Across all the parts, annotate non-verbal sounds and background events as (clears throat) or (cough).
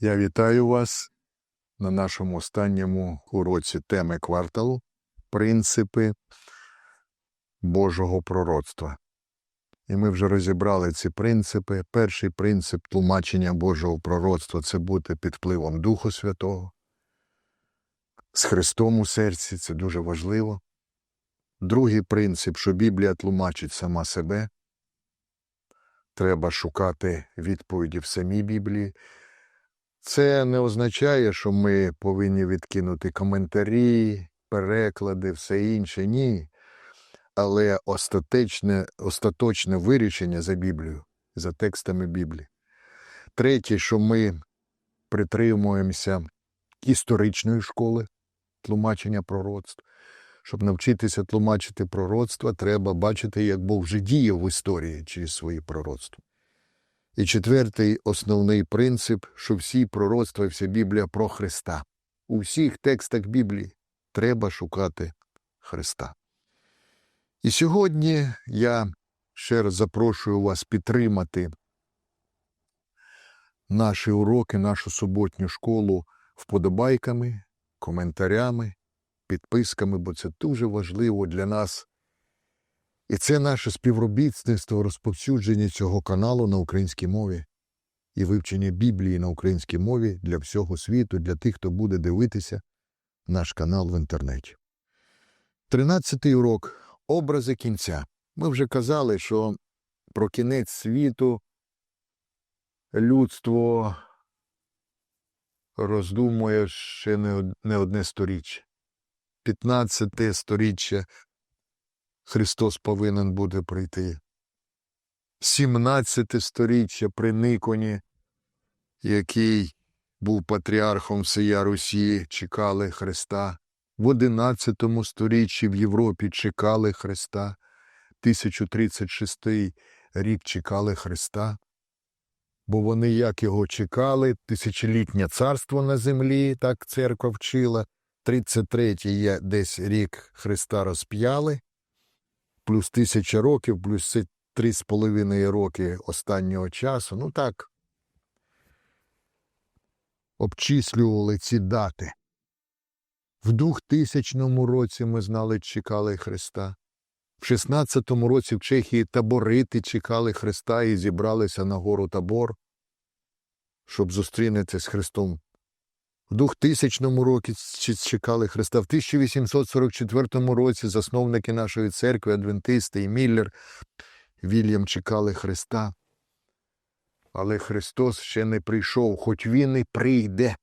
Я вітаю вас на нашому останньому уроці теми кварталу принципи Божого пророцтва. І ми вже розібрали ці принципи. Перший принцип тлумачення Божого пророцтва це бути під впливом Духу Святого. З Христом у серці це дуже важливо. Другий принцип, що Біблія тлумачить сама себе. Треба шукати відповіді в самій Біблії. Це не означає, що ми повинні відкинути коментарі, переклади, все інше. Ні. Але остаточне, остаточне вирішення за Біблію, за текстами Біблії. Третє, що ми притримуємося історичної школи тлумачення пророцтв. Щоб навчитися тлумачити пророцтва, треба бачити, як Бог вже діяв в історії через свої пророцтва. І четвертий основний принцип, що всі пророцтва вся Біблія про Христа. У всіх текстах Біблії треба шукати Христа. І сьогодні я ще раз запрошую вас підтримати наші уроки, нашу суботню школу вподобайками, коментарями, підписками, бо це дуже важливо для нас. І це наше співробітництво, розповсюдження цього каналу на українській мові і вивчення Біблії на українській мові для всього світу, для тих, хто буде дивитися наш канал в інтернеті. Тринадцятий урок образи кінця. Ми вже казали, що про кінець світу людство роздумує ще не од- не одне сторіччя. 15 сторіччя Христос повинен буде прийти. 17 сторіччя при Никоні, який був патріархом всея Русі, чекали Христа. В 11 сторіччі в Європі чекали Христа. 1036 рік чекали Христа. Бо вони як його чекали, тисячолітнє царство на землі, так церква вчила. 33-й є десь рік Христа розп'яли, плюс тисяча років, плюс це три з половиною роки останнього часу. Ну так. Обчислювали ці дати. В 2000 році ми знали, чекали Христа. В 16-му році в Чехії таборити чекали Христа і зібралися на гору Табор, щоб зустрінутися з Христом. В 2000 році чекали Христа. В 1844 році засновники нашої церкви, адвентисти і Міллер, Вільям чекали Христа. Але Христос ще не прийшов, хоч Він і прийде.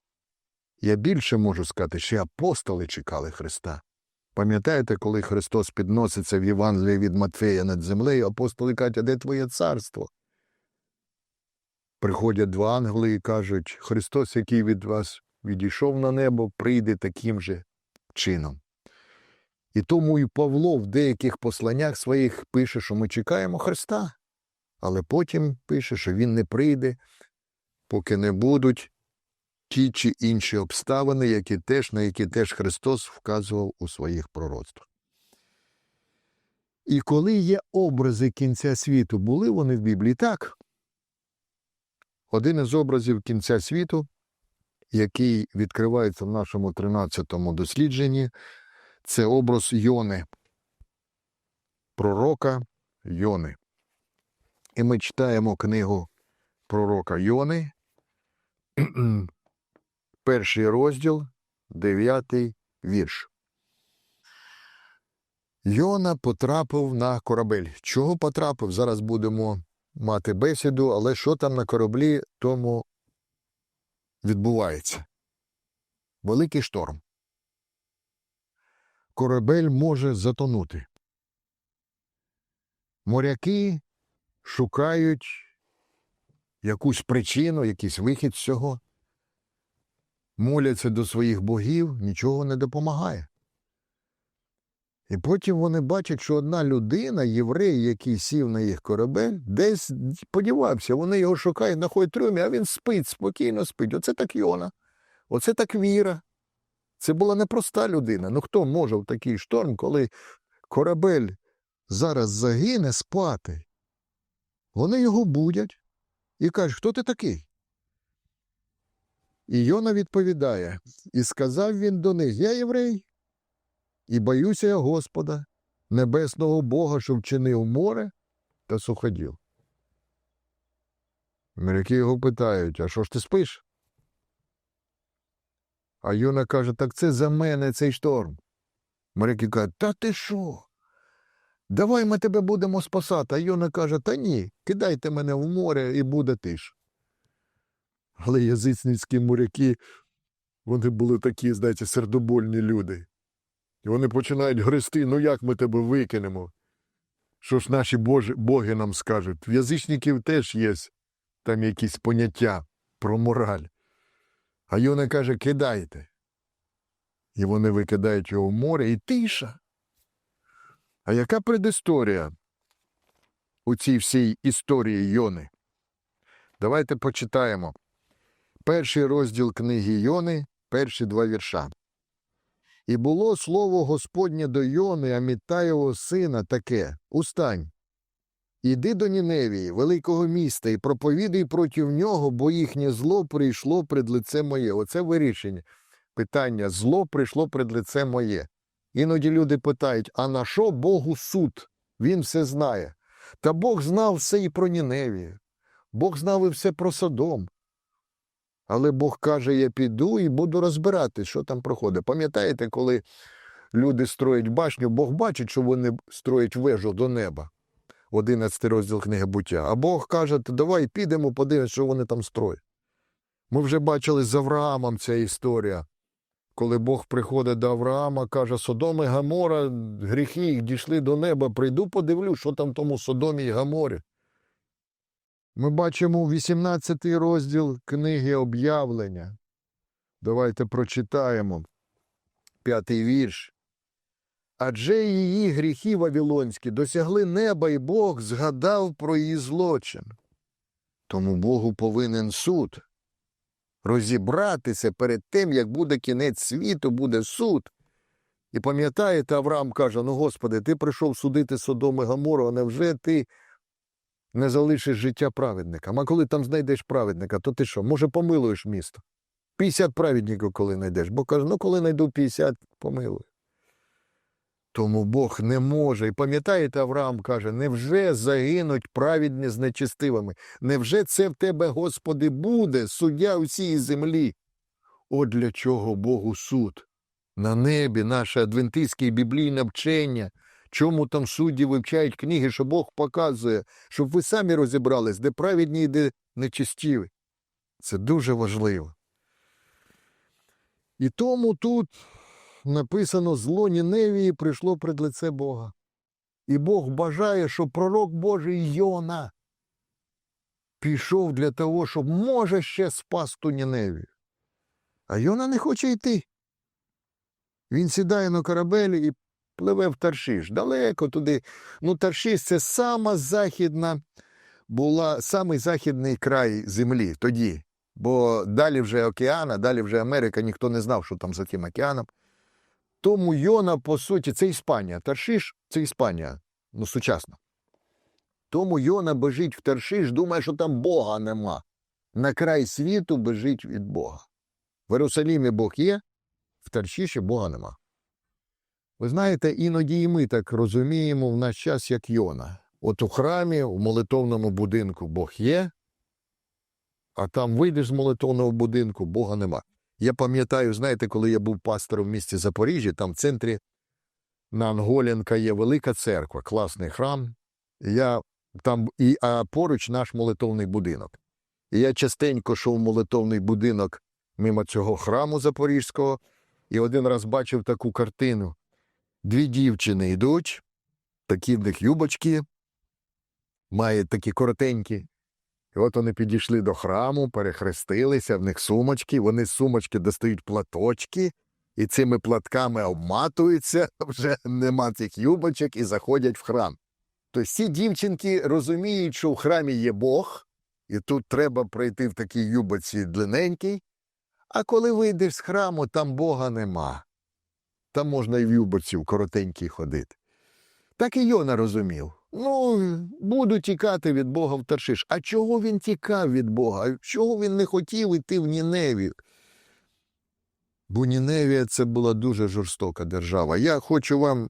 Я більше можу сказати, що апостоли чекали Христа. Пам'ятаєте, коли Христос підноситься в Євангелії від Матфея над землею, апостоли кажуть, а де твоє царство? Приходять два ангели і кажуть, Христос, який від вас відійшов на небо, прийде таким же чином. І тому і Павло в деяких посланнях своїх пише, що ми чекаємо Христа, але потім пише, що Він не прийде, поки не будуть ті чи інші обставини, які теж, на які теж Христос вказував у своїх пророцтвах. І коли є образи кінця світу, були вони в Біблії так. Один із образів кінця світу, який відкривається в нашому 13-му дослідженні, це образ Йони, пророка Йони. І ми читаємо книгу пророка Йони, (clears throat) перший розділ, дев'ятий вірш. Йона потрапив на корабель. Чого потрапив? Зараз будемо мати бесіду, але що там на кораблі, тому відбувається. Великий шторм. Корабель може затонути. Моряки шукають якусь причину, якийсь вихід з цього. Моляться до своїх богів, нічого не допомагає. І потім вони бачать, що одна людина, єврей, який сів на їх корабель, десь подівався. Вони його шукають, знаходять трюмі, а він спить, спокійно спить. Оце так Йона. Оце так віра. Це була непроста людина. Ну хто може в такий шторм, коли корабель зараз загине спати? Вони його будять і кажуть, хто ти такий? І Йона відповідає, і сказав він до них: Я єврей, і боюся я Господа, небесного Бога, що вчинив море та суходіл. Моряки його питають: а що ж ти спиш? А Йона каже: Так це за мене цей шторм. Моряки кажуть, та ти що? Давай ми тебе будемо спасати. А Йона каже, та ні, кидайте мене в море і буде тиш. Але язичницькі моряки, вони були такі, знаєте, сердобольні люди. І вони починають грести, ну як ми тебе викинемо? Що ж наші божі, боги нам скажуть? В язичників теж є там якісь поняття про мораль. А Йона каже, кидайте. І вони викидають його в море і тиша. А яка предісторія у цій всій історії Йони? Давайте почитаємо. Перший розділ книги Йони, перші два вірша. І було слово Господнє до Йони, Амітаєвого сина, таке Устань. Іди до Ніневії, великого міста, і проповідай проти нього, бо їхнє зло прийшло пред лице моє. Оце вирішення. Питання зло прийшло пред лице моє. Іноді люди питають: а на що Богу суд? Він все знає. Та Бог знав все і про Ніневію. Бог знав і все про Содом. Але Бог каже: я піду і буду розбирати, що там проходить. Пам'ятаєте, коли люди строять башню, Бог бачить, що вони строять вежу до неба. 11 розділ книги буття. А Бог каже, давай підемо, подивимося, що вони там строять. Ми вже бачили з Авраамом ця історія. Коли Бог приходить до Авраама, каже, Содом і Гамора, гріхи їх дійшли до неба, прийду, подивлюсь, що там в тому Содомі і Гаморі. Ми бачимо 18 розділ книги об'явлення. Давайте прочитаємо п'ятий вірш. Адже її гріхи вавилонські досягли неба, і Бог згадав про її злочин. Тому Богу повинен суд розібратися перед тим, як буде кінець світу, буде суд. І пам'ятаєте, Авраам каже: Ну, Господи, ти прийшов судити Содом і Гамору, а невже ти не залишиш життя праведникам? А коли там знайдеш праведника, то ти що, може, помилуєш місто? 50 праведників, коли знайдеш. Бо каже, ну коли знайду 50, помилую. Тому Бог не може. І пам'ятаєте, Авраам каже: невже загинуть праведні з нечистивими? Невже це в тебе, Господи, буде, суддя усієї землі? От для чого Богу суд? На небі наше адвентистське біблійне вчення. Чому там судді вивчають книги, що Бог показує, щоб ви самі розібрались, де праведні і де нечистіві. Це дуже важливо. І тому тут написано зло Ніневії прийшло пред лице Бога. І Бог бажає, щоб пророк Божий Йона пішов для того, щоб може ще спас ту Ніневію. А Йона не хоче йти. Він сідає на корабель і пливе в Таршиш. Далеко туди. Ну, Таршиш це сама західна була, самий західний край землі тоді. Бо далі вже океана, далі вже Америка, ніхто не знав, що там за тим океаном. Тому Йона, по суті, це Іспанія. Таршиш це Іспанія, ну, сучасна. Тому Йона бежить в Таршиш, думає, що там Бога нема. На край світу бежить від Бога. В Єрусалімі Бог є, в Таршиші Бога нема. Ви знаєте, іноді і ми так розуміємо в наш час, як Йона. От у храмі, у молитовному будинку Бог є, а там вийдеш з молитовного будинку, Бога нема. Я пам'ятаю, знаєте, коли я був пастором в місті Запоріжжя, там в центрі на Анголінка є велика церква, класний храм. Я там, і, А поруч наш молитовний будинок. І я частенько йшов в молитовний будинок мимо цього храму Запорізького, і один раз бачив таку картину. Дві дівчини йдуть, такі в них юбочки, мають такі коротенькі. І от вони підійшли до храму, перехрестилися, в них сумочки, вони з сумочки достають платочки, і цими платками обматуються, (laughs) вже нема цих юбочок і заходять в храм. Тобто ці дівчинки розуміють, що в храмі є Бог, і тут треба пройти в такій юбоці длинненькій, а коли вийдеш з храму, там Бога нема. Там можна і в юбоці в коротенькій ходити. Так і Йона розумів. Ну, буду тікати від Бога в Таршиш. А чого він тікав від Бога? Чого він не хотів іти в Ніневію? Бо Ніневія це була дуже жорстока держава. Я хочу вам,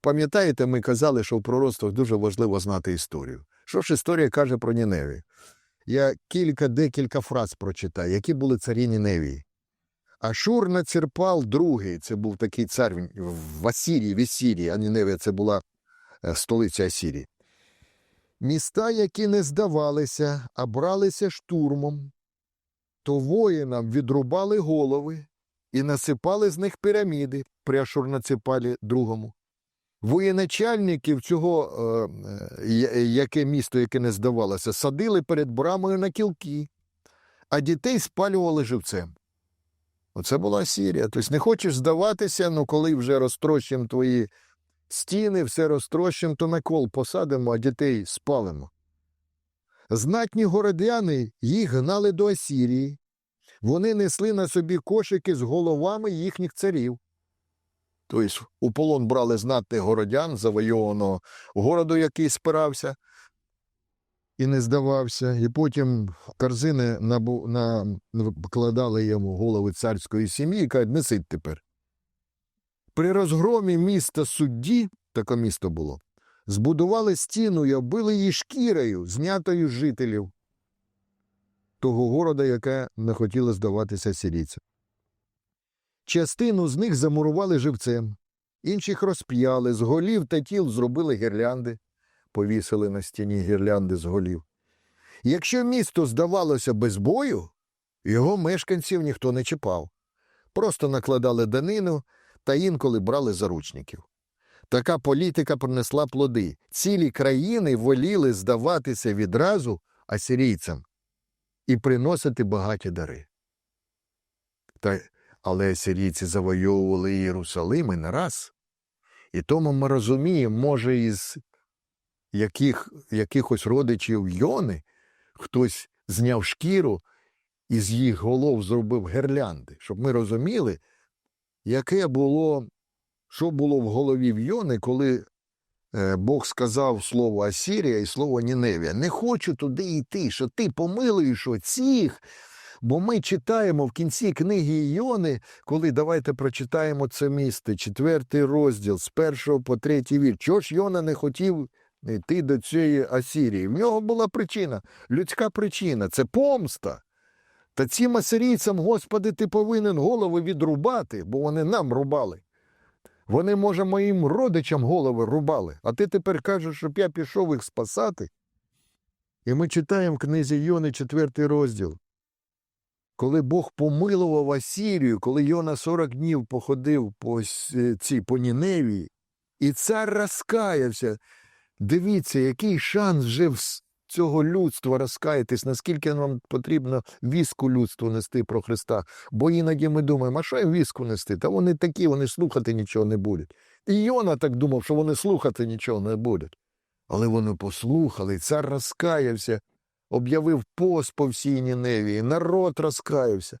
пам'ятаєте, ми казали, що в пророцтвах дуже важливо знати історію. Що ж історія каже про Ніневію? Я кілька декілька фраз прочитаю, які були царі Ніневії. Ашур Націрпал II, це був такий цар в- Асірії, в Ісірії, а Ніневія це була е, столиця Асірії. Міста, які не здавалися, а бралися штурмом, то воїнам відрубали голови і насипали з них піраміди при Ашурнаципалі другому. Воєначальників цього, е, е, яке місто, яке не здавалося, садили перед брамою на кілки, а дітей спалювали живцем. Оце була Сірія. Тобто не хочеш здаватися, ну коли вже розтрощимо твої стіни, все розтрощимо, то на кол посадимо, а дітей спалимо. Знатні городяни їх гнали до Асірії. Вони несли на собі кошики з головами їхніх царів. Тобто у полон брали знатних городян, завойованого городу, який спирався і не здавався, і потім корзини набу, на, вкладали йому голови царської сім'ї і кажуть, несіть тепер. При розгромі міста судді, таке місто було, збудували стіну і оббили її шкірою, знятою жителів того города, яке не хотіло здаватися сирійцям. Частину з них замурували живцем, інших розп'яли, з голів та тіл зробили гірлянди, повісили на стіні гірлянди з голів. Якщо місто здавалося без бою, його мешканців ніхто не чіпав, просто накладали данину та інколи брали заручників. Така політика принесла плоди. Цілі країни воліли здаватися відразу асирійцям і приносити багаті дари. Та, але асирійці завойовували Єрусалим і не раз. І тому ми розуміємо, може, із яких, якихось родичів Йони хтось зняв шкіру і з їх голов зробив гірлянди, щоб ми розуміли, яке було, що було в голові в Йони, коли е, Бог сказав слово Асірія і слово Ніневія. Не хочу туди йти, що ти помилуєш оцих. Бо ми читаємо в кінці книги Йони, коли давайте прочитаємо це місце, четвертий розділ з першого по третій вір. Чого ж Йона не хотів йти до цієї Асірії? В нього була причина, людська причина це помста. Та цим асирійцям, Господи, ти повинен голови відрубати, бо вони нам рубали. Вони, може, моїм родичам голови рубали, а ти тепер кажеш, щоб я пішов їх спасати. І ми читаємо в книзі Йони четвертий розділ. Коли Бог помилував Асірію, коли Йона 40 днів походив по е, цій по Ніневії, і цар розкаявся. Дивіться, який шанс вже в цього людства розкаятись, наскільки нам потрібно віску людству нести про Христа. Бо іноді ми думаємо, а що їм віску нести? Та вони такі, вони слухати нічого не будуть. І Йона так думав, що вони слухати нічого не будуть. Але вони послухали, цар розкаявся, об'явив пост по всій Ніневії, народ розкаявся.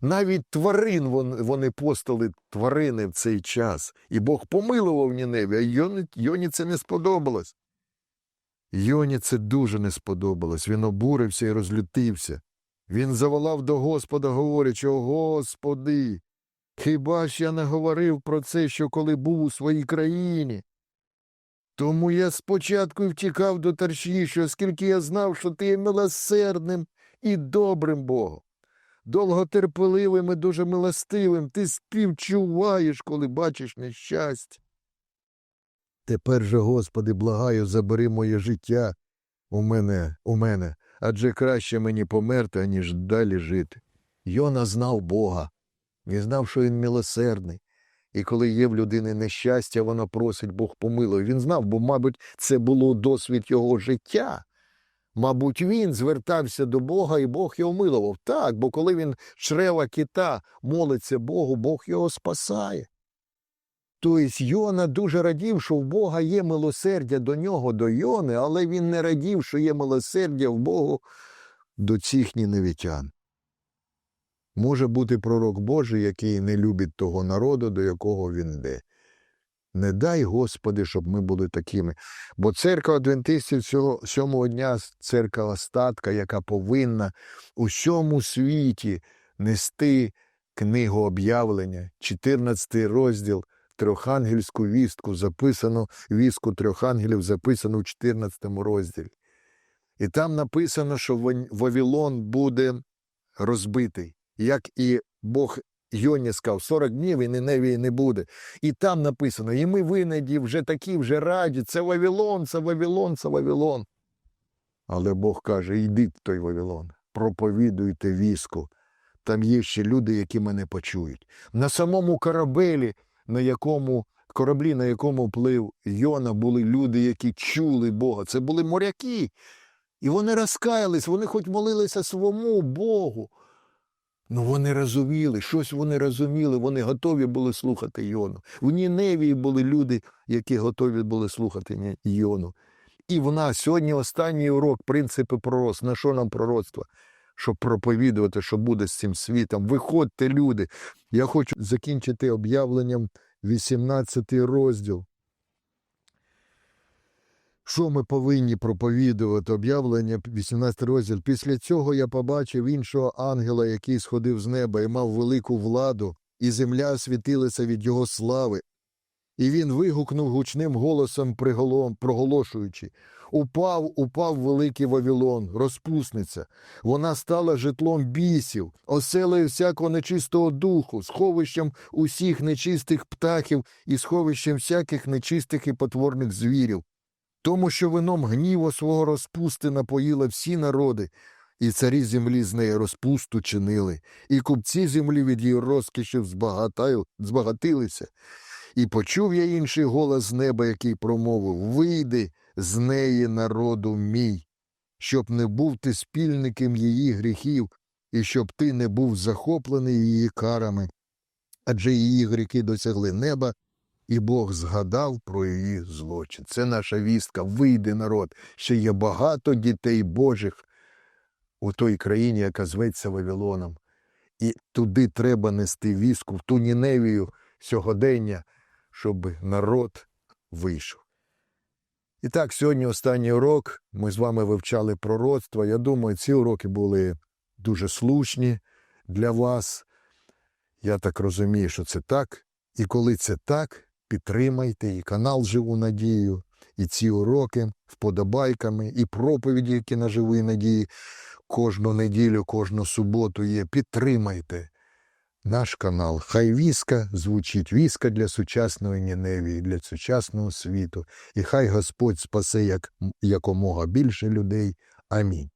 Навіть тварин вони постили тварини в цей час. І Бог помилував Ніневі, а Йоні, Йоні це не сподобалось. Йоні це дуже не сподобалось. Він обурився і розлютився. Він заволав до Господа, говорячи, о Господи, хіба ж я не говорив про це, що коли був у своїй країні? Тому я спочатку й втікав до Таршішу, оскільки я знав, що ти є милосердним і добрим Богом. Довготерпеливим і дуже милостивим, ти співчуваєш, коли бачиш нещастя. Тепер же, Господи, благаю, забери моє життя у мене, у мене, адже краще мені померти, аніж далі жити. Йона знав Бога, він знав, що він милосердний. І коли є в людини нещастя, вона просить Бог помилуй. Він знав, бо, мабуть, це було досвід його життя. Мабуть, він звертався до Бога, і Бог його милував. Так, бо коли він чрева кита молиться Богу, Бог його спасає. Тобто Йона дуже радів, що в Бога є милосердя до нього, до Йони, але він не радів, що є милосердя в Богу до цих ніневітян. Може бути пророк Божий, який не любить того народу, до якого він йде. Не дай, Господи, щоб ми були такими. Бо церква адвентистів цього сьомого дня церква остатка, яка повинна у всьому світі нести книгу об'явлення, 14 розділ, трьохангельську вістку, записано, вістку трьох ангелів записано в 14 розділі. І там написано, що Вавилон буде розбитий, як і Бог Йоні сказав, 40 днів і Ниневії не буде. І там написано, і ми винайді вже такі, вже раді, це Вавилон, це Вавилон, це Вавилон. Але Бог каже, йдіть в той Вавилон, проповідуйте віску. Там є ще люди, які мене почують. На самому корабелі, на якому кораблі, на якому плив Йона, були люди, які чули Бога. Це були моряки. І вони розкаялись, вони хоч молилися своєму Богу. Ну вони розуміли, щось вони розуміли, вони готові були слухати Йону. В Ніневії були люди, які готові були слухати Йону. І в нас сьогодні останній урок принципи пророцтва. На що нам пророцтво? Щоб проповідувати, що буде з цим світом. Виходьте, люди. Я хочу закінчити об'явленням 18 розділ. Що ми повинні проповідувати? Об'явлення 18 розділ. Після цього я побачив іншого ангела, який сходив з неба і мав велику владу, і земля світилася від його слави. І він вигукнув гучним голосом, проголошуючи Упав, упав великий Вавилон, розпусниця. Вона стала житлом бісів, оселею всякого нечистого духу, сховищем усіх нечистих птахів і сховищем всяких нечистих і потворних звірів. Тому що вином гніву свого розпусти напоїла всі народи, і царі землі з неї розпусту чинили, і купці землі від її розкішів збагатилися. І почув я інший голос з неба, який промовив Вийди з неї, народу мій, щоб не був ти спільником її гріхів, і щоб ти не був захоплений її карами. Адже її гріхи досягли неба, і Бог згадав про її злочин. Це наша вістка. Вийди, народ. Ще є багато дітей Божих у той країні, яка зветься Вавилоном. І туди треба нести вістку, в ту Ніневію сьогодення, щоб народ вийшов. І так, сьогодні останній урок. Ми з вами вивчали пророцтво. Я думаю, ці уроки були дуже слушні для вас. Я так розумію, що це так. І коли це так, підтримайте і канал Живу Надію, і ці уроки вподобайками, і проповіді, які на живій надії кожну неділю, кожну суботу є. Підтримайте наш канал. Хай віска звучить віска для сучасної Ніневії, для сучасного світу. І хай Господь спасе як, якомога більше людей. Амінь.